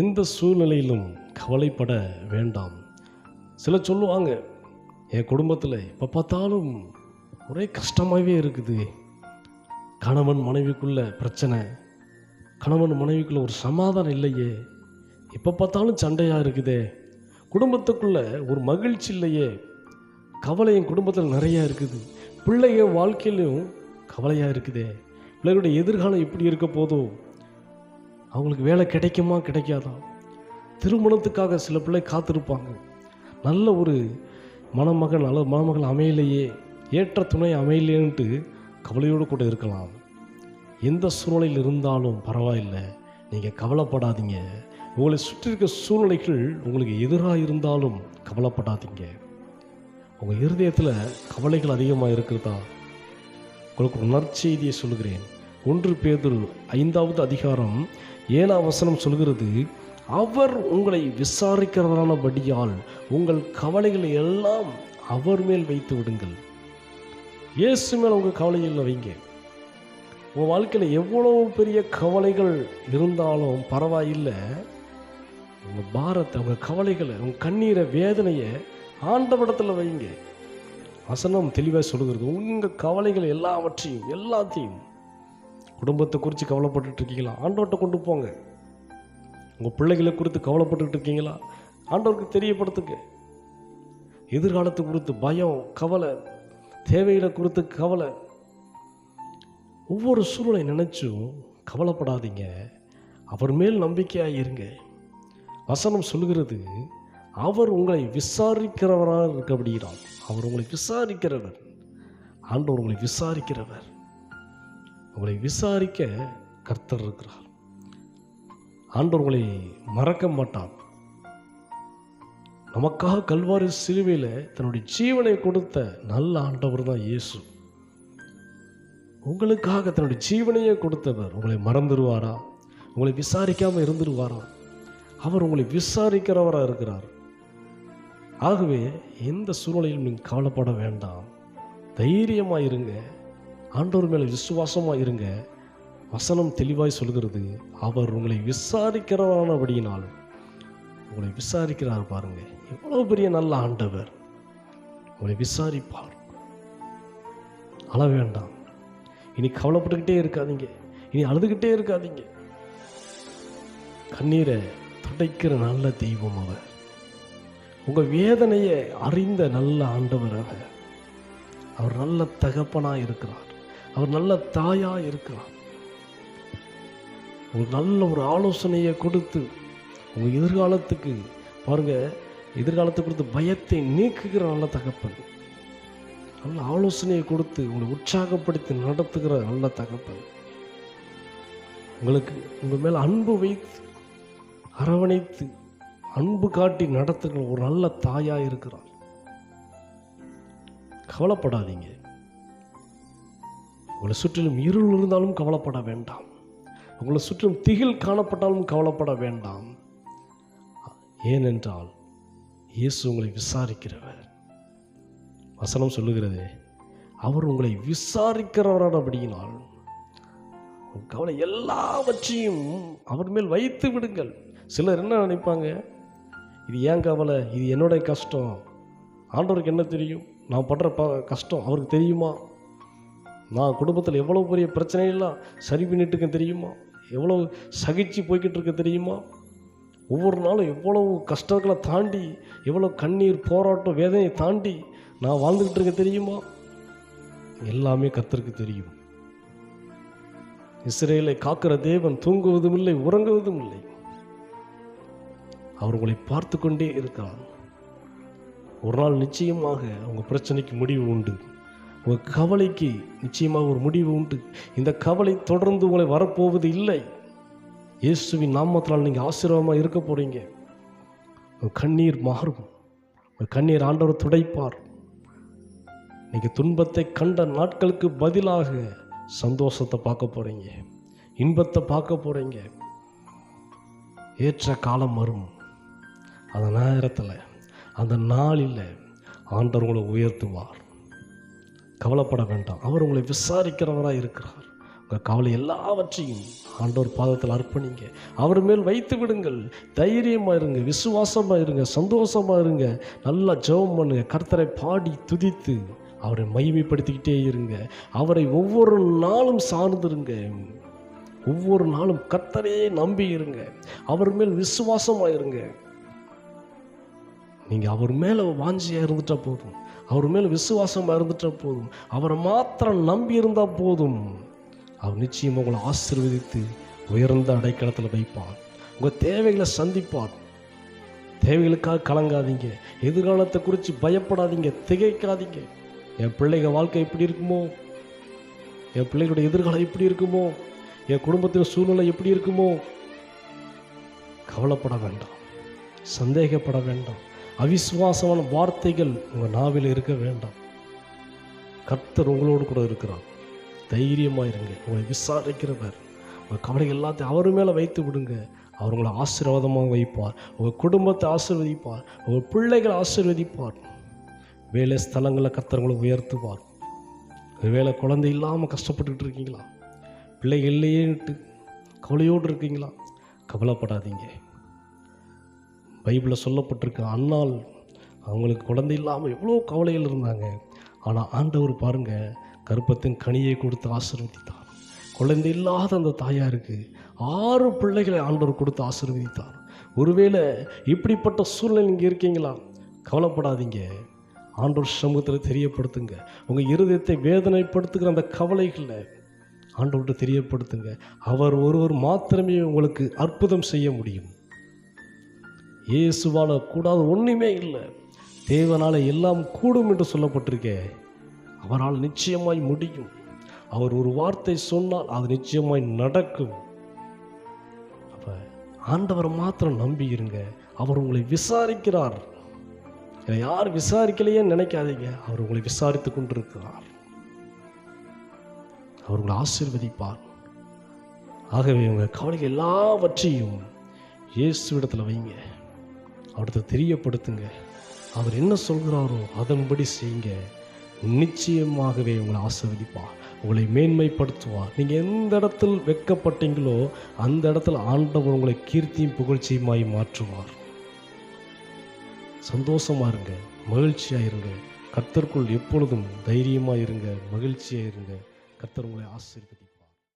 எந்த சூழ்நிலையிலும் கவலைப்பட வேண்டாம். சில சொல்லுவாங்க என் குடும்பத்தில் எப்போ பார்த்தாலும் ஒரே கஷ்டமாகவே இருக்குது. கணவன் மனைவிக்குள்ள பிரச்சனை கணவன் மனைவிக்குள்ள ஒரு சமாதானம் இல்லையே. எப்போ பார்த்தாலும் சண்டையாக இருக்குதே. குடும்பத்துக்குள்ள ஒரு மகிழ்ச்சி இல்லையே. கவலை என் குடும்பத்தில் நிறையா இருக்குது. பிள்ளைங்க வாழ்க்கையிலும் கவலையாக இருக்குதே. பிள்ளைகளுடைய எதிர்காலம் எப்படி இருக்க போதும் அவங்களுக்கு வேலை கிடைக்குமா கிடைக்காதா? திருமணத்துக்காக சில பிள்ளை காத்திருப்பாங்க. நல்ல ஒரு மணமகன் நல்ல மணமகள் அமையலையே ஏற்ற துணை அமையலையேன்ட்டு கவலையோடு கூட இருக்கலாம். எந்த சூழ்நிலையில் இருந்தாலும் பரவாயில்லை. நீங்கள் கவலைப்படாதீங்க. உங்களை சுற்றி இருக்க சூழ்நிலைகள் உங்களுக்கு எதிராக இருந்தாலும் கவலைப்படாதீங்க. உங்கள் இருதயத்தில் கவலைகள் அதிகமாக இருக்கிறதா? உங்களுக்கு உணர்ச்செய்தியை சொல்கிறேன் ஒன்று பேதுரு ஐந்தாவது அதிகாரம் ஏழாம் வசனம் சொல்கிறது அவர் உங்களை விசாரிக்கிறதானபடியால் உங்கள் கவலைகளை எல்லாம் அவர் மேல் வைத்து விடுங்கள். இயேசு மேல் உங்கள் கவலையில் வைங்க. உங்கள் வாழ்க்கையில் எவ்வளோ பெரிய கவலைகள் இருந்தாலும் பரவாயில்லை. உங்கள் பாரத்தை உங்கள் கவலைகளை உங்கள் கண்ணீரை வேதனையை ஆண்டவடத்தில் வைங்க. வசனம் தெளிவாக சொல்லுகிறது உங்கள் கவலைகள் எல்லாவற்றையும் எல்லாத்தையும் குடும்பத்தை குறித்து கவலைப்பட்டுட்டு இருக்கீங்களா ஆண்டவர்கிட்ட கொண்டு போங்க. உங்கள் பிள்ளைகளை குறித்து கவலைப்பட்டுக்கிட்டு இருக்கீங்களா ஆண்டவருக்கு தெரியப்படுத்துங்க. எதிர்காலத்தை குறித்து பயம் கவலை தேவைகளை குறித்து கவலை. ஒவ்வொரு சூழ்நிலை நினச்சும் கவலைப்படாதீங்க. அவர் மேல் நம்பிக்கையாக இருங்க. வசனம் சொல்லுகிறது அவர் உங்களை விசாரிக்கிறவராக இருக்க அப்படிங்கிறார் அவர் உங்களை விசாரிக்கிறவர். ஆண்டவர் உங்களை விசாரிக்கிறவர். உங்களை விசாரிக்க கர்த்தர் இருக்கிறார். ஆண்டவர் உங்களை மறக்க மாட்டார். நமக்காக கல்வாரி சிலுவையில் தன்னுடைய ஜீவனை கொடுத்த நல்ல ஆண்டவர் தான் இயேசு. உங்களுக்காக தன்னுடைய ஜீவனையே கொடுத்தவர் உங்களை மறந்துடுவாரா? உங்களை விசாரிக்காமல் இருந்துருவாரா அவர் உங்களை விசாரிக்கிறவராக இருக்கிறார். ஆகவே எந்த சூழ்நிலையிலும் நீங்கள் கவலைப்பட வேண்டாம். தைரியமாக இருங்க ஆண்டவர் மேலே விசுவாசமாக இருங்க. வசனம் தெளிவாய் சொல்கிறது அவர் உங்களை விசாரிக்கிறவரானபடியினால் உங்களை விசாரிக்கிறார் பாருங்க எவ்வளோ பெரிய நல்ல ஆண்டவர். உங்களை விசாரிப்பார். அழ வேண்டாம். இனி கவலைப்பட்டுக்கிட்டே இருக்காதீங்க. இனி அழுதுகிட்டே இருக்காதீங்க. கண்ணீரை துடைக்கிற நல்ல தெய்வம் அவர். உங்கள் வேதனையை அறிந்த நல்ல ஆண்டவர் அவர். அவர் நல்ல தகப்பனாக இருக்கிறார். அவர் நல்ல தாயாக இருக்கிறார். ஒரு நல்ல ஒரு ஆலோசனையை கொடுத்து உங்கள் எதிர்காலத்துக்கு பாருங்க எதிர்காலத்தை கொடுத்து பயத்தை நீக்குகிற நல்ல தகப்பன். நல்ல ஆலோசனையை கொடுத்து உங்களை உற்சாகப்படுத்தி நடத்துகிற நல்ல தகப்பன். உங்களுக்கு உங்கள் மேலே அன்பு வைத்து அரவணைத்து அன்பு காட்டி நடத்துகிற ஒரு நல்ல தாயாக இருக்கிறார். கவலைப்படாதீங்க. உங்களை சுற்றிலும் இருள் இருந்தாலும் கவலைப்பட வேண்டாம். உங்களை சுற்றிலும் திகில் காணப்பட்டாலும் கவலைப்பட வேண்டாம். ஏனென்றால் இயேசு உங்களை விசாரிக்கிறவர். வசனம் சொல்லுகிறதே அவர் உங்களை விசாரிக்கிறவரானபடியினால் அப்படினால் கவலை எல்லாவற்றையும் அவர் மேல் வைத்து விடுங்கள். சிலர் என்ன நினைப்பாங்க? இது ஏன் கவலை? இது என்னுடைய கஷ்டம். ஆண்டவருக்கு என்ன தெரியும்? நான் படுற ப கஷ்டம் அவருக்கு தெரியுமா? நான் குடும்பத்தில் எவ்வளோ பெரிய பிரச்சனையெல்லாம் சரி பண்ணிட்டு இருக்கேன் தெரியுமா? எவ்வளோ சகிச்சு போய்கிட்டு இருக்க தெரியுமா? ஒவ்வொரு நாளும் எவ்வளவு கஷ்டங்களை தாண்டி எவ்வளோ கண்ணீர் போராட்டம் வேதனையை தாண்டி நான் வாழ்ந்துக்கிட்டு இருக்க தெரியுமா? எல்லாமே கத்திருக்கு தெரியும். இஸ்ரேலை காக்கிற தேவன் தூங்குவதும் இல்லை உறங்குவதும் இல்லை அவர் உங்களை பார்த்து கொண்டே இருக்கிறார் ஒரு நாள் நிச்சயமாக அவங்க பிரச்சனைக்கு முடிவு உண்டு. உங்கள் கவலைக்கு நிச்சயமாக ஒரு முடிவு உண்டு. இந்த கவலை தொடர்ந்து உங்களை வரப்போவது இல்லை. இயேசுவின் நாமத்தினால் நீங்கள் ஆசீர்வாதமாக இருக்க போகிறீங்க உங்கள் கண்ணீர் மாறும். உங்கள் கண்ணீர் ஆண்டவர் துடைப்பார். நீங்கள் துன்பத்தை கண்ட நாட்களுக்கு பதிலாக சந்தோஷத்தை பார்க்க போகிறீங்க இன்பத்தை பார்க்க போகிறீங்க ஏற்ற காலம் வரும். அந்த நேரத்தில் அந்த நாளில் ஆண்டவர் உங்களை உயர்த்துவார். கவலைப்பட வேண்டாம். அவர் உங்களை விசாரிக்கிறவராக இருக்கிறார். உங்கள் கவலை எல்லாவற்றையும் ஆண்டோர் பாதத்தில் அர்ப்பணிங்க. அவர் மேல் வைத்து விடுங்கள். தைரியமாக இருங்க விசுவாசமாக இருங்க சந்தோஷமாக இருங்க. நல்லா ஜெபம் பண்ணுங்க. கர்த்தரை பாடி துதித்து அவரை மகிமைப்படுத்திக்கிட்டே இருங்க. அவரை ஒவ்வொரு நாளும் சார்ந்திருங்க. ஒவ்வொரு நாளும் கர்த்தரையே நம்பி இருங்க. அவர் மேல் விசுவாசமாக இருங்க. நீங்கள் அவர் மேலே வாஞ்சியாக இருந்துட்டால் போதும். அவர் மேலே விசுவாசமாக இருந்துட்டால் போதும். அவரை மாத்திரம் நம்பி இருந்தால் போதும். அவர் நிச்சயம் உங்களை ஆசிர்வதித்து உயர்ந்த அடைக்கலத்தில் வைப்பார். உங்கள் தேவைகளை சந்திப்பார். தேவைகளுக்காக கலங்காதீங்க. எதிர்காலத்தை குறித்து பயப்படாதீங்க. திகைக்காதீங்க. என் பிள்ளைங்க வாழ்க்கை எப்படி இருக்குமோ? என் பிள்ளைகளுடைய எதிர்காலம் எப்படி இருக்குமோ? என் குடும்பத்தின் சூழ்நிலை எப்படி இருக்குமோ? கவலைப்பட வேண்டாம். சந்தேகப்பட வேண்டாம். அவிசுவாசமான வார்த்தைகள் உங்கள் நாவில் இருக்க வேண்டாம். கர்த்தர் உங்களோடு கூட இருக்கிறார். தைரியமாக இருங்க உங்களை விசாரிக்கிறவர். உங்கள் கவலை எல்லாத்தையும் அவர் மேலே வைத்து விடுங்க. அவர் உங்களை ஆசீர்வாதமாக வைப்பார். உங்கள் குடும்பத்தை ஆசீர்வதிப்பார். உங்கள் பிள்ளைகளை ஆசீர்வதிப்பார். வேலை ஸ்தலங்களில் கர்த்தர் உயர்த்துவார். வேலை குழந்தை இல்லாமல் கஷ்டப்பட்டுக்கிட்டு இருக்கீங்களா? பிள்ளைகள் இல்லையேன்ட்டு கவலையோடு இருக்கீங்களா? கவலைப்படாதீங்க. பைபிளில் சொல்லப்பட்டிருக்க அன்னால் அவங்களுக்கு குழந்தை இல்லாமல் எவ்வளோ கவலையில் இருந்தாங்க. ஆனால் ஆண்டவர் பாருங்க கருப்பத்தின் கனியை கொடுத்து ஆசீர்வதித்தார். குழந்தை இல்லாத அந்த தாயாருக்கு ஆறு பிள்ளைகளை ஆண்டவர் கொடுத்து ஆசீர்வதித்தார். ஒருவேளை இப்படிப்பட்ட சூழ்நிலை நீங்கள் இருக்கீங்களா? கவலைப்படாதீங்க. ஆண்டவர் சமூகத்தில் தெரியப்படுத்துங்க. உங்கள் இருதயத்தை வேதனைப்படுத்துகிற அந்த கவலைகளை ஆண்டவர்கிட்ட தெரியப்படுத்துங்க. அவர் ஒருவர் மாத்திரமே உங்களுக்கு அற்புதம் செய்ய முடியும். இயேசுவால் கூடாது ஒன்றுமே இல்லை. தேவனால் எல்லாம் கூடும் என்று சொல்லப்பட்டிருக்கே. அவரால் நிச்சயமாய் முடியும். அவர் ஒரு வார்த்தை சொன்னால் அது நிச்சயமாய் நடக்கும். அப்போ ஆண்டவரை மாத்திரம் நம்பி இருங்க. அவர் உங்களை விசாரிக்கிறார். இதை யார் விசாரிக்கலையே நினைக்காதீங்க. அவர் உங்களை விசாரித்து கொண்டிருக்கிறார். அவர் உங்களை ஆசீர்வதிப்பார். ஆகவே உங்கள் கவலைகள் எல்லாவற்றையும் இயேசுவிடத்தில் வைங்க. அவர்கிட்ட தெரியப்படுத்துங்க. அவர் என்ன சொல்கிறாரோ அதன்படி செய்யுங்க. நிச்சயமாகவே உங்களை ஆசிர்வதிப்பார். உங்களை மேன்மைப்படுத்துவார். நீங்கள் எந்த இடத்தில் வெக்கப்பட்டீங்களோ அந்த இடத்துல ஆண்டவர் உங்களை கீர்த்தியும் புகழ்ச்சியுமாய் மாற்றுவார். சந்தோஷமாக இருங்க. மகிழ்ச்சியாக இருங்க. கர்த்தருக்குள் எப்பொழுதும் தைரியமாக இருங்க. மகிழ்ச்சியாக இருங்க. கர்த்தர் உங்களை ஆசிரியர்